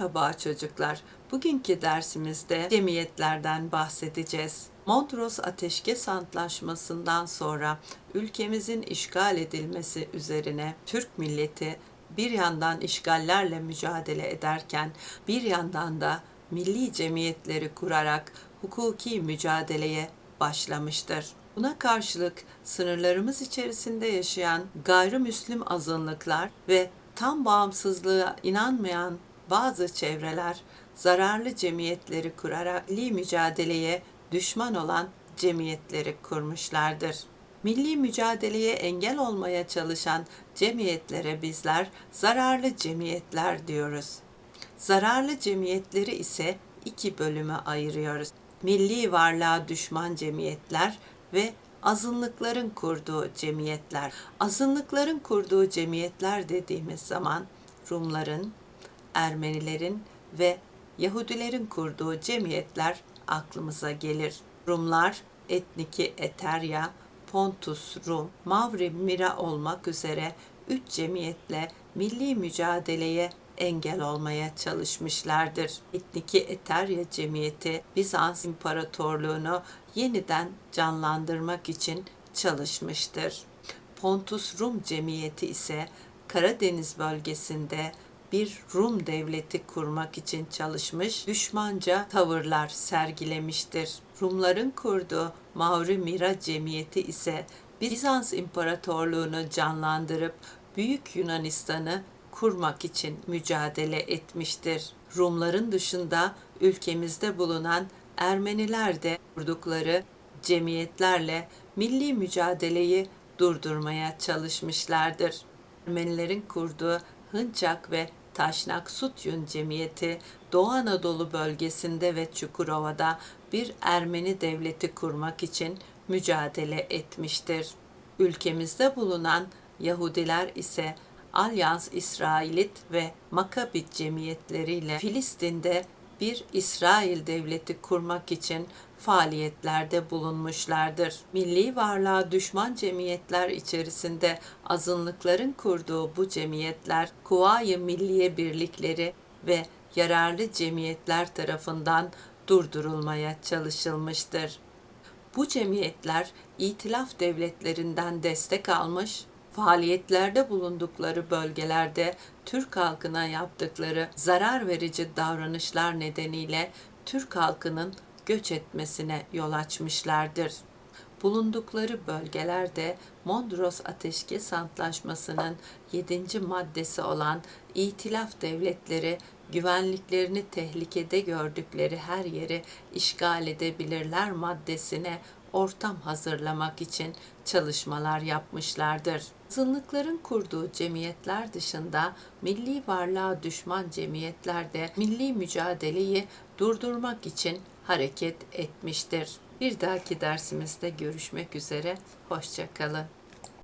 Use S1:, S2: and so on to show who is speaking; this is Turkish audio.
S1: Merhaba çocuklar. Bugünkü dersimizde cemiyetlerden bahsedeceğiz. Mondros Ateşkes Antlaşması'ndan sonra ülkemizin işgal edilmesi üzerine Türk milleti bir yandan işgallerle mücadele ederken bir yandan da milli cemiyetleri kurarak hukuki mücadeleye başlamıştır. Buna karşılık sınırlarımız içerisinde yaşayan gayrimüslim azınlıklar ve tam bağımsızlığa inanmayan bazı çevreler zararlı cemiyetleri kurarak milli mücadeleye düşman olan cemiyetleri kurmuşlardır. Milli mücadeleye engel olmaya çalışan cemiyetlere bizler zararlı cemiyetler diyoruz. Zararlı cemiyetleri ise iki bölüme ayırıyoruz. Milli varlığa düşman cemiyetler ve azınlıkların kurduğu cemiyetler. Azınlıkların kurduğu cemiyetler dediğimiz zaman Rumların, Ermenilerin ve Yahudilerin kurduğu cemiyetler aklımıza gelir. Rumlar, Etniki Eterya, Pontus Rum, Mavri Mira olmak üzere üç cemiyetle milli mücadeleye engel olmaya çalışmışlardır. Etniki Eterya Cemiyeti Bizans İmparatorluğunu yeniden canlandırmak için çalışmıştır. Pontus Rum Cemiyeti ise Karadeniz bölgesinde bir Rum devleti kurmak için çalışmış, düşmanca tavırlar sergilemiştir. Rumların kurduğu Mavri Mira Cemiyeti ise Bizans İmparatorluğunu canlandırıp Büyük Yunanistan'ı kurmak için mücadele etmiştir. Rumların dışında ülkemizde bulunan Ermeniler de kurdukları cemiyetlerle milli mücadeleyi durdurmaya çalışmışlardır. Ermenilerin kurduğu Hınçak ve Taşnak Sutyun Cemiyeti Doğu Anadolu bölgesinde ve Çukurova'da bir Ermeni devleti kurmak için mücadele etmiştir. Ülkemizde bulunan Yahudiler ise Alyans İsrailit ve Makabit cemiyetleriyle Filistin'de bir İsrail devleti kurmak için faaliyetlerde bulunmuşlardır. Milli varlığa düşman cemiyetler içerisinde azınlıkların kurduğu bu cemiyetler Kuvayi Milliye Birlikleri ve yararlı cemiyetler tarafından durdurulmaya çalışılmıştır. Bu cemiyetler itilaf devletlerinden destek almış, faaliyetlerde bulundukları bölgelerde Türk halkına yaptıkları zarar verici davranışlar nedeniyle Türk halkının göç etmesine yol açmışlardır. Bulundukları bölgelerde Mondros Ateşkes Antlaşması'nın 7. maddesi olan İtilaf devletleri güvenliklerini tehlikede gördükleri her yeri işgal edebilirler maddesine ortam hazırlamak için çalışmalar yapmışlardır. Azınlıkların kurduğu cemiyetler dışında milli varlığa düşman cemiyetler de milli mücadeleyi durdurmak için hareket etmiştir. Bir dahaki dersimizde görüşmek üzere, hoşçakalın.